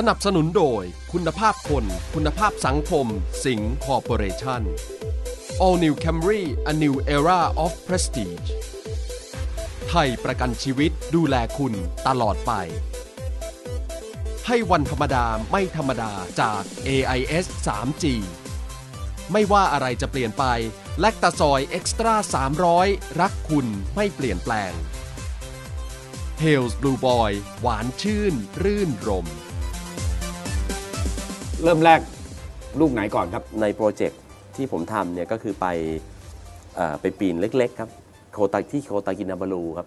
สนับสนุนโดยคุณภาพคน คุณภาพสังคม สิงห์คอร์ปอเรชั่น All New Camry a new era of prestige ไทยประกันชีวิตดูแลคุณตลอดไป ให้วันธรรมดาไม่ธรรมดาจาก AIS 3G ไม่ว่าอะไรจะเปลี่ยนไป แลคตาซอยเอ็กซ์ตร้า300 รักคุณไม่เปลี่ยนแปลง Hales Blue Boy หวานชื่น รื่นรม เริ่มแรกลูกไหนก่อนครับ ในโปรเจกต์ที่ผมทำเนี่ยก็คือไปเอ่อไปปีนเล็กๆครับโคตาที่โคตากินาบาลูครับ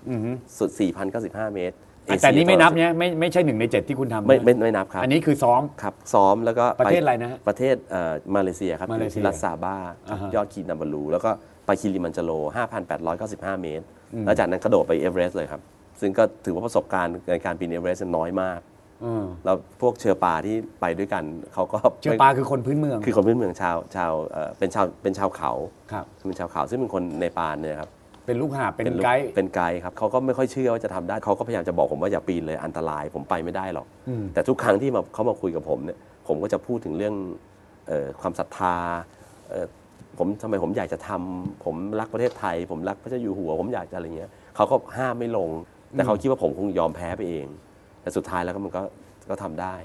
สุด 4,095 เมตร แต่นี้ไม่นับเนี่ยไม่ไม่ใช่หนึ่งในเจ็ดที่คุณทำไม่ไม่นะไม่นับครับ อันนี้คือซ้อม ครับ ซ้อมแล้วก็ปประเทศอะไรนะฮะประเทศเอ่อมาเลเซียครับมาเลเซียที่รัสซาบาอ่าฮะ ยอดคีนาบาลูแล้วก็ไปคิริมันจาโร 5,895 เมตร แล้วจากนั้นกระโดดไปเอเวอเรสต์เลยครับ ซึ่งก็ถือว่าประสบการณ์ในการปีนเอเวอเรสต์น้อยมากเออ แล้วพวกเชอร์ปาที่ไปด้วยกันเขาก็เชือปลาคือคนพื้นเมือง คือคนพื้นเมืองชาวชาวเอ่อเป็นชาวเป็นชาวเขาครับเป็นชาวเขาซึ่งเป็นคนในปานเนี่ยครับเป็นลูกหาบเป็นลูไกด์เป็นไกด์ครับเขาก็ไม่ค่อยเชื่อว่าจะทำได้เขาก็พยายามจะบอกผมว่าอย่าปีนเลยอันตรายผมไปไม่ได้หรอก แต่ทุกครั้งที่มาเขามาคุยกับผมเนี่ยผมก็จะพูดถึงเรื่องเออความศรัทธาเอ่อผมทำไมผมอยากจะทำผมรักประเทศไทย ผมรักพระเจ้าอยู่หัว ผมอยากจะอะไรเงี้ยเขาก็ห้ามไม่ลง แต่เขาคิดว่าผมคงยอมแพ้ไปเอง แต่สุดท้ายแล้วก็มันก็ก็ทำได้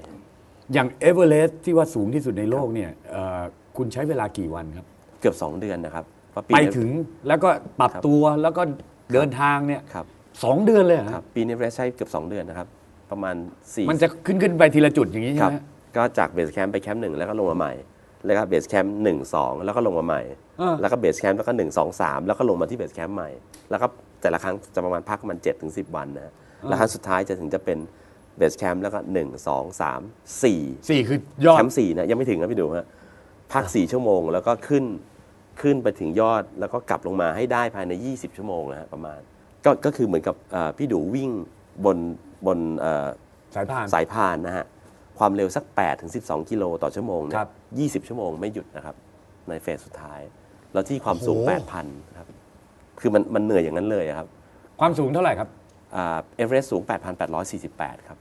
อย่างเอเวอเรสต์ที่ว่าสูงที่สุดในโลกเนี่ยเอ่อคุณใช้เวลากี่วันครับ เกือบ 2 เดือนนะครับเพราะไปถึงแล้วก็ปรับครับ ตัวแล้วก็เดินทางเนี่ยครับสองเดือนเลยเหรอครับปีนี้เรสใช้เกือบ 2 เดือนนะครับ ประมาณ4 มันจะขึ้นขึ้นไปทีละจุดอย่างนี้คใช่รับไหมก็จากเบสแคมป์ไปแคมป์หนึ่งแล้วก็ลงมาใหม่ แล้วก็เบสแคมป์หนึ่งสองแล้วก็ลงมาใหม่อ่าแล้วก็เบสแคมป์แล้วก็หนึ่งสองสามแล้วก็ลงมาที่เบสแคมป์ใหม่ แล้วก็แต่ละครั้งจะประมาณพักประมันเจ็ดถึงสิบวันนะแล้วครั้งสุดท้ายจะถึงจะเป็น เบสแคมป์แล้วก็หนึ่งสองสามสี่สี่คือยอดแคมป์สี่นะยังไม่ถึงนะพี่ดูฮะพักสี่ชั่วโมงแล้วก็ขึ้นขึ้นไปถึงยอดแล้วก็กลับลงมาให้ได้ภายใน 20 ชั่วโมงนะฮะประมาณ ก็ก็คือเหมือนกับเอ่อพี่ดูวิ่งบนบนเอ่อสายพานสายพานนะฮะความเร็วสัก 8 ถึง 12 กิโลต่อชั่วโมงเนี่ครัย20 ชั่วโมงไม่หยุดนะครับ ในเฟสสุดท้าย แล้วที่ความสูงโอ้โห8,000ครับคือมันมันเหนื่อยอย่างนั้นเลยอะครับ ความสูงเท่าไหร่ครับเอเวอเรสต์สูง 8,848 ครับ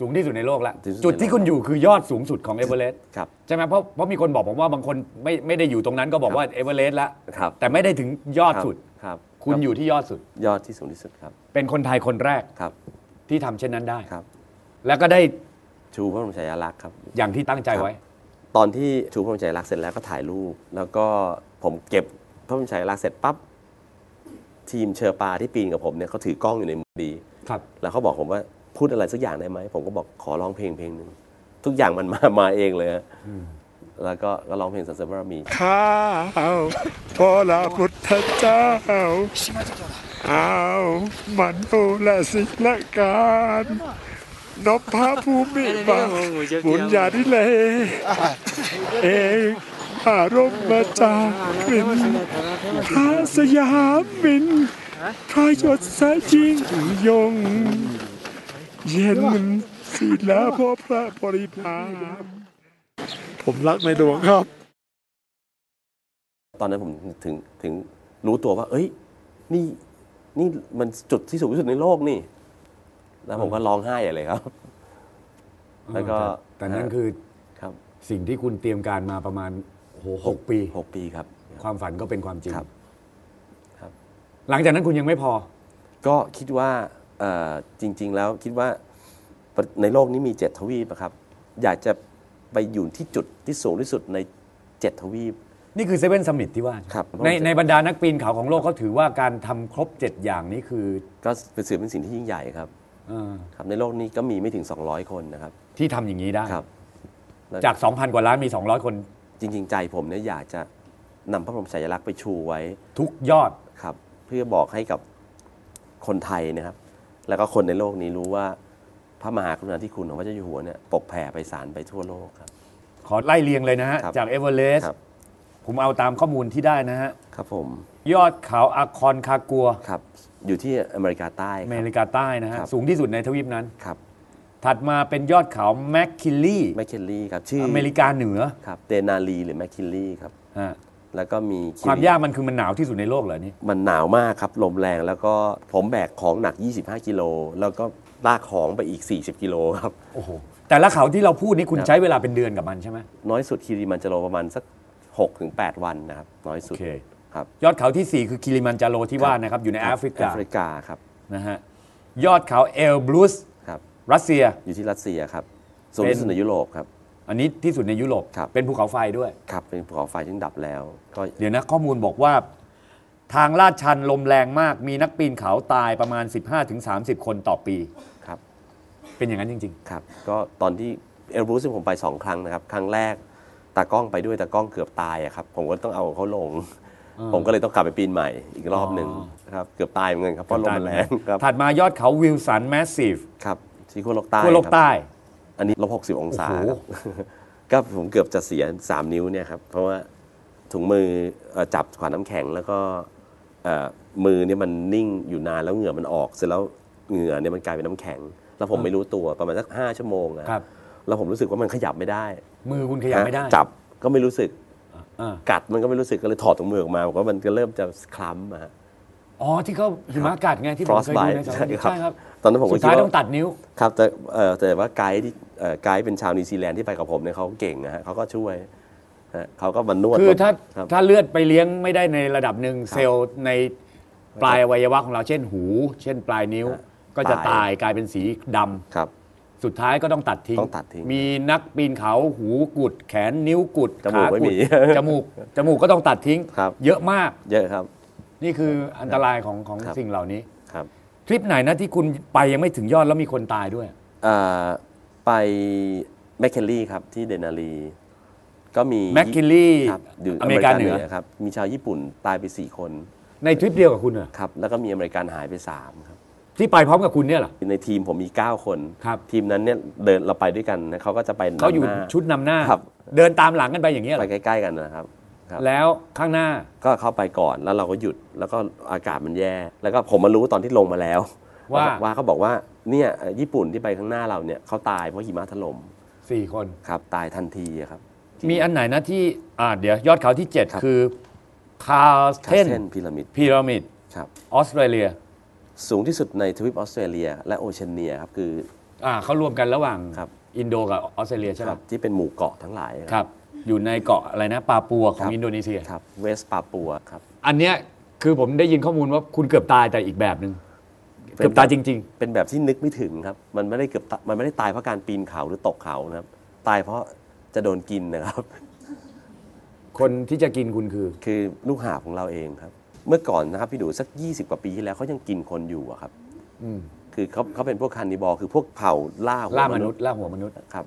สูงที่สุดในโลกแล้วที่สุดในโลกจุดที่คุณอยู่คือยอดสูงสุดของเอเวอเรสต์ครับใช่ไหมเพราะเพราะมีคนบอกผมว่าบางคนไม่ไม่ได้อยู่ตรงนั้นก็บอกว่าเอเวอเรสต์แล้วครับแต่ไม่ได้ถึงยอดสุดครับคุณอยู่ที่ยอดสุด ยอดที่สูงที่สุดครับ เป็นคนไทยคนแรกครับที่ทำเช่นนั้นได้ครับ แล้วก็ได้ชูพระบรมฉายาลักษณ์ครับอย่างที่ตั้งใจไว้ ตอนที่ชูพระบรมฉายาลักษณ์เสร็จแล้วก็ถ่ายรูป แล้วก็ผมเก็บพระบรมฉายาลักษณ์เสร็จปั๊บทีมเชอร์ปาที่ปีนกับผมเนี่ยเขาถือกล้องอยู่ในมือดีครับ แล้วเขาบอกผมว่า พูดอะไรสักอย่างได้ไหม ผมก็บอกขอร้องเพลงเพลงหนึ่งทุกอย่างมันมามาเองเลยฮะแล้วก็ก็ร้องเพลงสรรเสริญบารมีข้าวพระลาพุทธเจ้าเอามันโอละศิลการนพพระภูมิบาบุญญาธิเลเอกอารมมาจากรินพระสยามมินพระยศสายจิงยง เย็นศิลาพ่อพระบริพารผมรักในหลวงครับ ตอนนั้นผมถึงถึงรู้ตัวว่า เอ้ย นี่นี่มันจุดที่สูงที่สุดในโลกนี่ แล้วผมก็ร้องไห้ใหญ่เลยครับ แล้วก็แต่นั่นคือครับสิ่งที่คุณเตรียมการมาประมาณโอ้โหหกปีหกปีครับ ความฝันก็เป็นความจริงครับครับหลังจากนั้นคุณยังไม่พอ ก็คิดว่าเอ่อ จริง ๆ แล้วคิดว่าในโลกนี้มีเจ็ดทวีปอะครับ อยากจะไปอยู่ที่จุดที่สูงที่สุดในเจ็ดทวีป นี่คือเซเว่นสมิ t ที่ว่าครับ ในในบรรดานักปีนเขาของโลกเขาถือว่าการทำครบ 7 อย่างนี้คือก็เป็นสื่อเป็นสิ่งที่ยิ่งใหญ่ครับเออครับ ในโลกนี้ก็มีไม่ถึง 200 คนนะครับที่ทำอย่างนี้ได้ ครับแล้วจาก 2,000 กว่าล้านมี 200 คนจริง ๆ ใจผมเนี่ยอยากจะนำพระบรมฉายาลักษณ์ไปชูไว้ ทุกยอด ครับเพื่อบอกให้กับคนไทยนะครับ แล้วก็คนในโลกนี้รู้ว่าพระมหากรุณาธิคุณของพระเจ้าอยู่หัวเนี่ยปกแผ่ไปสารไปทั่วโลกครับ ขอไล่เรียงเลยนะฮะ ครับจากเอเวอเรสต์ครับ ผมเอาตามข้อมูลที่ได้นะฮะ ครับผมยอดเขาอาคอนคากัวครับอยู่ที่อเมริกาใต้อคเมรับ ริกาใต้นะฮะ ครับ สูงที่สุดในทวีปนั้น ครับถัดมาเป็นยอดเขาแมคคิลลี่แมคคินลีครับชื่ออเมริกาเหนือครับเดนาลีหรือแมคคินลีครับ ฮะ แล้วก็มีความยากมันคือมันหนาวที่สุดในโลกเหรอนี่มันหนาวมากครับลมแรงแล้วก็ผมแบกของหนัก 25 กิโลแล้วก็ลากของไปอีก 40 กิโลครับโอ้โหแต่ละเขาที่เราพูดนี่คุณใช้เวลาเป็นเดือนกับมันใช่ไหมน้อยสุดคิริมันจาโรประมาณสัก6ถึง8วันนะครับน้อยสุดโอเคครับยอดเขาที่ 4 คือคิริมันจาโรที่ว่านะครับอยู่ในแอฟริกาแอฟริกาครับนะฮะยอดเขาเอลบรูสครับรัสเซียอยู่ที่รัสเซียครับสูงที่สุดในยุโรปครับ อันนี้ที่สุดในยุโรปครับ เป็นภูเขาไฟด้วย ครับเป็นภูเขาไฟที่ดับแล้ว ก็เดี๋ยวนะข้อมูลบอกว่า ทางลาดชันลมแรงมากมีนักปีนเขาตายประมาณ 15-30 คนต่อปี ครับ เป็นอย่างนั้นจริง ครับ ก็ตอนที่เอลบรูซผมไปสองครั้งนะครับ ครั้งแรกตากล้องไปด้วยตากล้องเกือบตายอะครับ ผมก็ต้องเอาเขาลง ผมก็เลยต้องกลับไปปีนใหม่อีกรอบหนึ่งอ๋อนะครับ เกือบตายเหมือนกันครับๆเพราะลมมันแรงครับถัดมายอดเขาวิลสันแมสซีฟครับที่ขั้วโลกใต้ขั้วโลกครับ ใต้ อันนี้ลบหกสิบองศาโอ้โหครับก็ผมเกือบจะเสียสามนิ้วเนี่ยครับ เพราะว่าถุงมือเอ่อจับขวานน้ำแข็งแล้วก็เอ่อมือเนี่ยมันนิ่งอยู่นานแล้วเหงื่อมันออกเสร็จแล้วเหงื่อเนี่ยมันกลายเป็นน้ำแข็ง แล้วผมไม่รู้ตัวประมาณสักห้าชั่วโมงอะครับแล้วผมรู้สึกว่ามันขยับไม่ได้ มือคุณขยับไม่ได้นะจับก็ไม่รู้สึกอ่ากัดมันก็ไม่รู้สึกก็เลยถอดถุงมือออกมาบอกว่ามันก็เริ่มจะคล้ำอะฮะ อ๋อที่เขาหิมะกัดไงที่ผมเคยดูในสารใช่คดีครับใช่ครับตอนนั้นผมก็สุดท้ายคิดว่าต้องตัดนิ้วครับแต่เอ่อแต่ว่าไกด์ที่เอ่อไกด์เป็นชาวนิวซีแลนด์ที่ไปกับผมเนี่ยเขาเก่งนะฮะเขาก็ช่วยฮะเขาก็มานวดคือถ้าครับถ้าเลือดไปเลี้ยงไม่ได้ในระดับหนึ่งเซลล์ในปลายอวัยวะของเราเช่นหู เช่นปลายนิ้วฮะก็จะตายตายกลายเป็นสีดำครับ สุดท้ายก็ต้องตัดทิ้งต้องตัดทิ้งมีนักปีนเขาหูกุด แขนนิ้วกุดจมูกขาไม่กุมีดจมูกจมูกก็ต้องตัดทิ้งครับเยอะมากเยอะครับ นี่คืออันตรายของของครับสิ่งเหล่านี้ครับ ทริปไหนนะที่คุณไปยังไม่ถึงยอดแล้วมีคนตายด้วยเอ่อไปแมคเคลลี่ครับที่เดนารีก็มีแมคคิลลี่ครับอยู่อเมริกาเหนือครับมีชาวญี่ปุ่นตายไปสี่คนในทริปเดียวกับคุณเหรอครับแล้วก็มีอเมริกันหายไปสามครับ ที่ไปพร้อมกับคุณเนี่ยเหรอ ในทีมผมมี 9 คนครับ ทีมนั้นเนี่ยเดินเราไปด้วยกันนะเขาก็จะไปนำเขาอยู่หน้ชุดนำหน้า ครับเดินตามหลังกันไปอย่างเงี้ยเหรไปอใกล้ ๆ กันนะครับ ครับ แล้วข้างหน้าก็เข้าไปก่อนแล้วเราก็หยุดแล้วก็อากาศมันแย่ แล้วก็ผมมารู้ตอนที่ลงมาแล้ว ว่าว่าเขาบอกว่าเนี่ยเอ่อญี่ปุ่นที่ไปข้างหน้าเราเนี่ยเขาตายเพราะหิมะถล่มสี่คนครับ ตายทันทีอะครับ มีอันไหนนะที่อ่าเดี๋ยวยอดเขาที่ครับ7คือคาร์เทนเช่นพีระมิดพีระมิดครับ ออสเตรเลียสูงที่สุดในทวีปออสเตรเลีย และโอเชียเนียครับคือ อ่าเขารวมกันระหว่างครับ อินโดกับออสเตรเลียใช่ไหคมรับที่เป็นหมู่เกาะทั้งหลายครับ อยู่ในเกาะอะไรนะปาปัวขอครังบอินโดนีเซีย ครับเวสปาปัวครับ อันเนี้ยคือผมได้ยินข้อมูลว่าคุณเกือบตายแต่อีกแบบหนึ่งเกือบตายจริงเป็นแบบที่นึกไม่ถึงครับ มันไม่ได้เกือบตมันไม่ได้ตายเพราะการปีนเขาหรือตกเขานะครับ ตายเพราะจะโดนกินนะครับๆคนที่จะกินคุณคือ คือลูกหาบของเราเองครับ เมื่อก่อนนะครับพี่ดูสัก 20 กว่าปีที่แล้วเขายังกินคนอยู่อะครับ อืมคือเขาเขาเป็นพวกคานิบอลคือพวกเผ่าล่าหัวล่ามนุษย์ล่าหัวมนุษย์ ครับ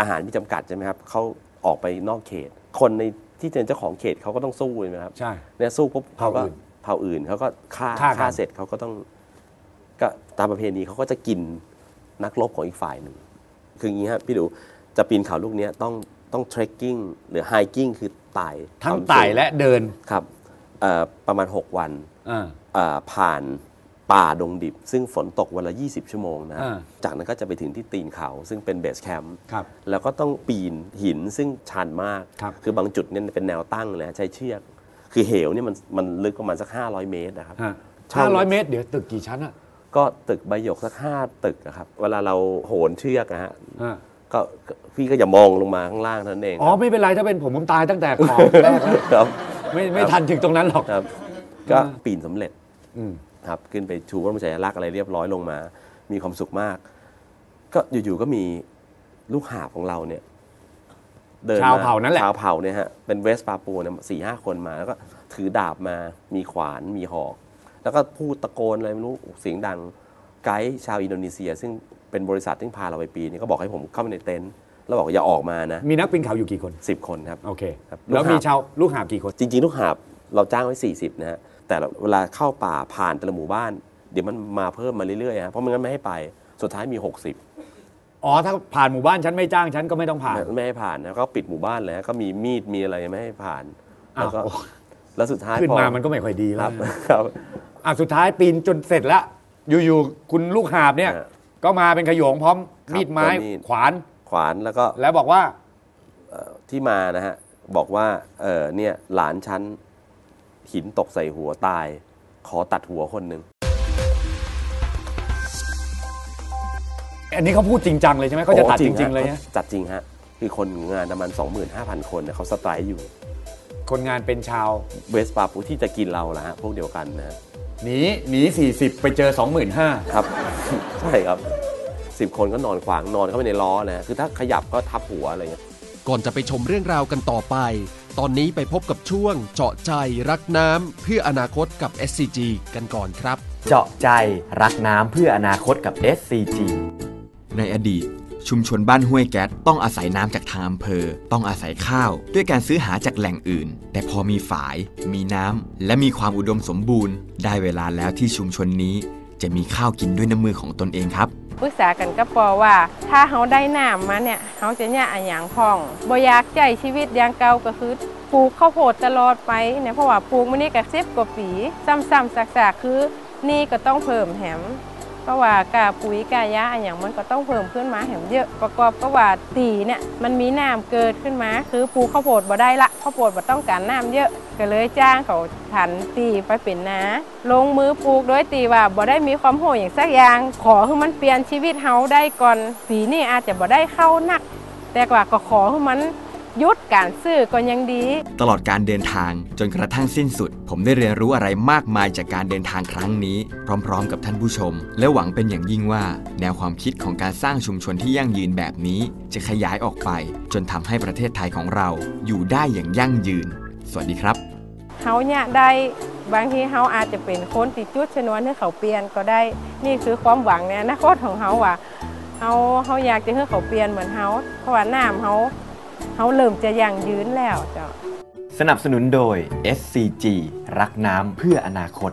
อาหารมีจำกัดใช่ไหมครับเขา ออกไปนอกเขต คนในที่เป็นเจ้าของเขตเขาก็ต้องสู้ใช่ไหมครับใช่ เนี่ยสู้ปุ๊บเขาก็เผ่าอื่นเผ่าอื่นเขาก็ฆ่าฆ่ากัน ฆ่าเสร็จเขาก็ต้องก็ตามประเพณีเขาก็จะกินนักรบของอีกฝ่ายหนึ่ง คืออย่างนี้ครับพี่ดูจะปีนเขาลูกเนี้ยต้องต้องเทรคกิ้งหรือไฮกิ้งคือไต่ทั้งความสูไต่และเดินครับเอ่อประมาณ 6 วันอ่า เอ่อผ่าน ป่าดงดิบ ซึ่งฝนตกวันละ 20 ชั่วโมงนะครับอ่าจากนั้นก็จะไปถึงที่ตีนเขา ซึ่งเป็นเบสแคมป์ครับแล้วก็ต้องปีนหินซึ่งชันมากครับอบางจุดเนี่ยเป็นแนวตั้งเลยฮะใช้เชือก คือเหวเนี่ยมันมันลึกประมาณสัก 500 เมตรนะครับ ฮะเช่าห้าร้อยเมตร เดี๋ยวตึกกี่ชั้นอะก็ตึกใบหยกสักห้าตึกอะครับเวลาเราโหนเชือกนะฮะอ่าก็ก็พี่ก็อย่ามองลงมาข้างล่างเท่านั้นเองอ๋อ ไม่เป็นไรถ้าเป็นผมผมตายตั้งแต่ขอบแรกแล้วครับ ไม่ไม่ทันถึงตรงนั้นหรอก ครับก็ปีนสำเร็จอืม ครับขึ้นไปชูพระบรมฉายาลักษณ์อะไรเรียบร้อยลงมา มีความสุขมาก ก็อยู่ๆก็มีลูกหาบของเราเนี่ยเดินมชาวเผ่านั่นแหละ ชาวเผ่าเนี่ยฮะเป็นเวสปาปัวเนี่ยสี่ห้าคนมาแล้วก็ถือดาบมามีขวานมีหอก แล้วก็พูดตะโกนอะไรไม่รู้เสียงดังไกด์ชาวอินโดนีเซีย ซึ่งเป็นบริษัทที่พาเราไปปีนนี่ก็บอกให้ผมเข้าไปในเต็นท์แล้วบอกอย่าออกมานะมีนักปีนเขาอยู่กี่คนสิบคนครับ โอเค ครับ แล้วลูกหาบมีชาวลูกหาบกี่คน จริงๆ ลูกหาบเราจ้างไว้ 40 นะฮะ แต่เวลาเข้าป่าผ่านแต่ละหมู่บ้าน เดี๋ยวมันมาเพิ่มมาเรื่อยๆฮะเพราะไม่งั้นไม่ให้ไปสุดท้ายมี 60อ๋อถ้าผ่านหมู่บ้านฉันไม่จ้างฉันก็ไม่ต้องผ่านไม่ไม่ให้ผ่านนะก็ปิดหมู่บ้านเลยฮะก็มีมีดมีอะไรไม่ให้ผ่านแล้วก็อ้าวแล้วสุดท้ายขึ้นพอมามันก็ไม่ค่อยดีคแล้รัวบนะครับอะสุดท้ายปีนจนเสร็จแล้วอยู่ๆคุณลูกหาบเนี่ยฮะก็มาเป็นขโยงพร้อมครับมีดไม้ก็มีดขวานขวานแล้วก็แล้วบอกว่าเอ่อที่มานะฮะบอกว่าเออเนี่ยหลานฉัน หินตกใส่หัวตาย ขอตัดหัวคนหนึ่งอันนี้เขาพูดจริงจังเลยใช่ไหมเขาจะตัดโอ้จริง ๆ เลยฮะนะจัดจริงฮะ คือคนงานประมาณ 25,000 คนเนี่ยเขาสไตร์อยู่ คนงานเป็นชาวเวสปาปูที่จะกินเราละฮะพวกเดียวกันนะฮะหนีหนี40 ไปเจอ 25,000ครับ ใช่ครับสิบคนก็นอนขวางนอนเข้าไปในล้อนะฮะคือถ้าขยับก็ทับหัวอะไรเงี้ยก่อนจะไปชมเรื่องราวกันต่อไป ตอนนี้ไปพบกับช่วงเจาะใจรักน้ำเพื่ออนาคตกับ SCG กันก่อนครับ เจาะใจรักน้ำเพื่ออนาคตกับ SCG ในอดีต ชุมชนบ้านห้วยแก๊สต้องอาศัยน้ำจากทางอำเภอ ต้องอาศัยข้าว ด้วยการซื้อหาจากแหล่งอื่น แต่พอมีฝาย มีน้ำและมีความอุดมสมบูรณ์ ได้เวลาแล้วที่ชุมชนนี้ จะมีข้าวกินด้วยน้ำมือของตนเองครับ ปรึกษากันกับปอว่า ถ้าเขาได้น้ำมาเนี่ยเขาจะเนี่ยอะหยังพ่องบ่อยากใจชีวิตอย่างเก่าก็คือปลูกข้าวโพดตลอดไปเนี่ยเพราะว่าปลูกมันี่ก็สิบกว่าปี ซ้ำๆซากๆคือนี่ก็ต้องเพิ่มแหม เพราะว่ากาปุ๋ยกายาอะหย่างมันก็ต้องเพิ่มขึ้นมาแหมเยอะประกอบกับว่าตีเนี่ยมันมีน้ำเกิดขึ้นมา คือปลูกข้าวโพดบ่ได้ละข้าวโพดบ่ต้องการน้ำเยอะก็เลยจ้างเขาถันตีไปเป็นนาลงมือปลูกโดยตีว่าบ่ได้มีความโหยอย่างสักอย่าง ขอให้มันเปลี่ยนชีวิตเฮาได้ก่อนปีนี้อาจจะบ่ได้เข้านัก แต่กว่าก็ขอให้มัน ยุดการซื้อก็ยังดี ตลอดการเดินทางจนกระทั่งสิ้นสุด ผมได้เรียนรู้อะไรมากมายจากการเดินทางครั้งนี้ พร้อม ๆ กับท่านผู้ชม และหวังเป็นอย่างยิ่งว่า แนวความคิดของการสร้างชุมชนที่ยั่งยืนแบบนี้ จะขยายออกไป จนทำให้ประเทศไทยของเรา อยู่ได้อย่างยั่งยืน สวัสดีครับเฮาเนี่ยได้บางทีเฮาอาจจะเป็นคนติดจุดชนวนให้เขาเปลี่ยนก็ได้ นี่คือความหวังในอนาคตของเฮาว่าเฮาเฮาอยากจะให้เขาเปลี่ยนเหมือนเฮาเพราะว่าน้ำเฮา เขาเริ่มจะยั่งยืนแล้วเจ้า สนับสนุนโดย SCG รักน้ำเพื่ออนาคต